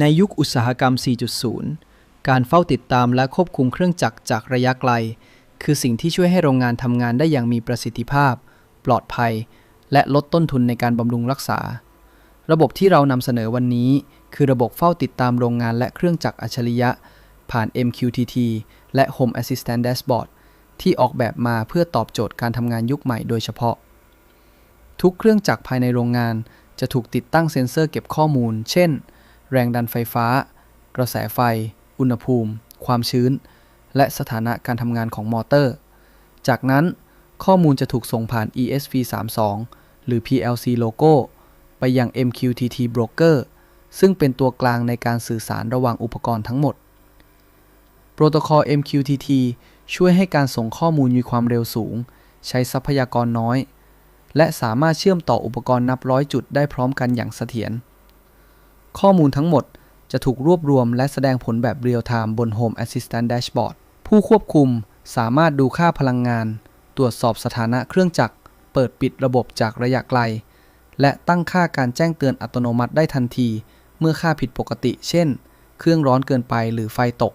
ในยุคอุตสาหกรรม 4.0 การเฝ้าติดตามและควบคุมเครื่องจักรจากระยะไกล คือสิ่งที่ช่วยให้โรงงานทำงานได้อย่างมีประสิทธิภาพ ปลอดภัย และลดต้นทุนในการบำรุงรักษา ระบบที่เรานำเสนอวันนี้ คือระบบเฝ้าติดตามโรงงานและเครื่องจักรอัจฉริยะ ผ่าน MQTT และ Home Assistant Dashboard ที่ออกแบบมาเพื่อตอบโจทย์การทำงานยุคใหม่โดยเฉพาะ ทุกเครื่องจักรภายในโรงงานจะถูกติดตั้งเซ็นเซอร์เก็บข้อมูล เช่น แรงดันไฟฟ้า กระแสไฟ อุณหภูมิ ความชื้น และสถานะการทำงานของมอเตอร์ จากนั้นข้อมูลจะถูกส่งผ่าน ESP32 หรือ PLC โลโก้ไปยัง MQTT Broker ซึ่งเป็นตัวกลางในการสื่อสารระหว่างอุปกรณ์ทั้งหมด โปรโตคอล MQTT ช่วยให้การส่งข้อมูลมีความเร็วสูง ใช้ทรัพยากรน้อย และสามารถเชื่อมต่ออุปกรณ์นับร้อยจุดได้พร้อมกันอย่างเสถียร ข้อมูลทั้งหมดจะถูกรวบรวมและแสดงผลแบบเรียลไทม์บน Home Assistant Dashboard ผู้ควบคุมสามารถดูค่าพลังงาน ตรวจสอบสถานะเครื่องจักร เปิดปิดระบบจากระยะไกล และตั้งค่าการแจ้งเตือนอัตโนมัติได้ทันที เมื่อค่าผิดปกติ เช่น เครื่องร้อนเกินไปหรือไฟตก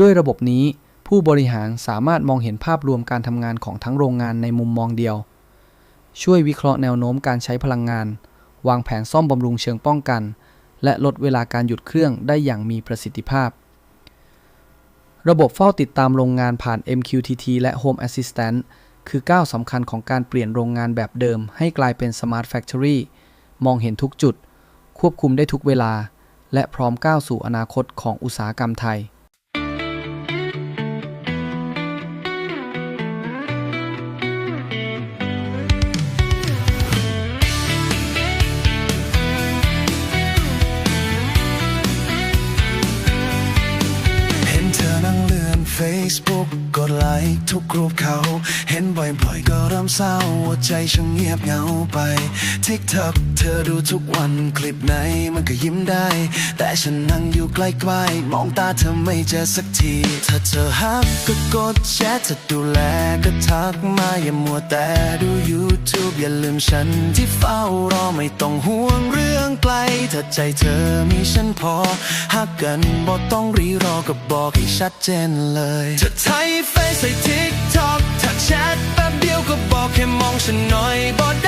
ด้วยระบบนี้ ผู้บริหารสามารถมองเห็นภาพรวมการทำงานของทั้งโรงงานในมุมมองเดียว ช่วยวิเคราะห์แนวโน้มการใช้พลังงาน วางแผนซ่อมบำรุงเชิงป้องกัน และลดเวลาการหยุดเครื่องได้อย่างมีประสิทธิภาพ ระบบเฝ้าติดตามโรงงานผ่าน MQTT และ Home Assistant คือก้าวสำคัญของการเปลี่ยนโรงงานแบบเดิม ให้กลายเป็น Smart Factory มองเห็นทุกจุด ควบคุมได้ทุกเวลา และพร้อมก้าวสู่อนาคตของอุตสาหกรรมไทย Facebook กดไลค์ทุกรูปเขา เห็นบ่อยๆ ก็เริ่มเศร้าหัวใจช่างเงียบเหงาไป TikTok เธอดูทุกวันคลิปไหนมันก็ยิ้มได้ แต่ฉันนั่งอยู่ใกล้ๆ มองตาเธอไม่เจอสักที ถ้าเธอฮักก็กดแชร์ถ้าดูแลก็ทักมาอย่ามัวแต่ดูอยู่ อย่าลืมฉันที่เฝ้ารอไม่ต้องห่วงเรื่องไกล ถ้าใจเธอมีฉันพอหักกันบ่ต้องรีรอก็บอกให้ชัดเจนเลยจะไทยเฟซใส่ทิกทอกถ้าแชทแป๊บเดียวก็บอกแค่มองฉันหน่อยบ่ได้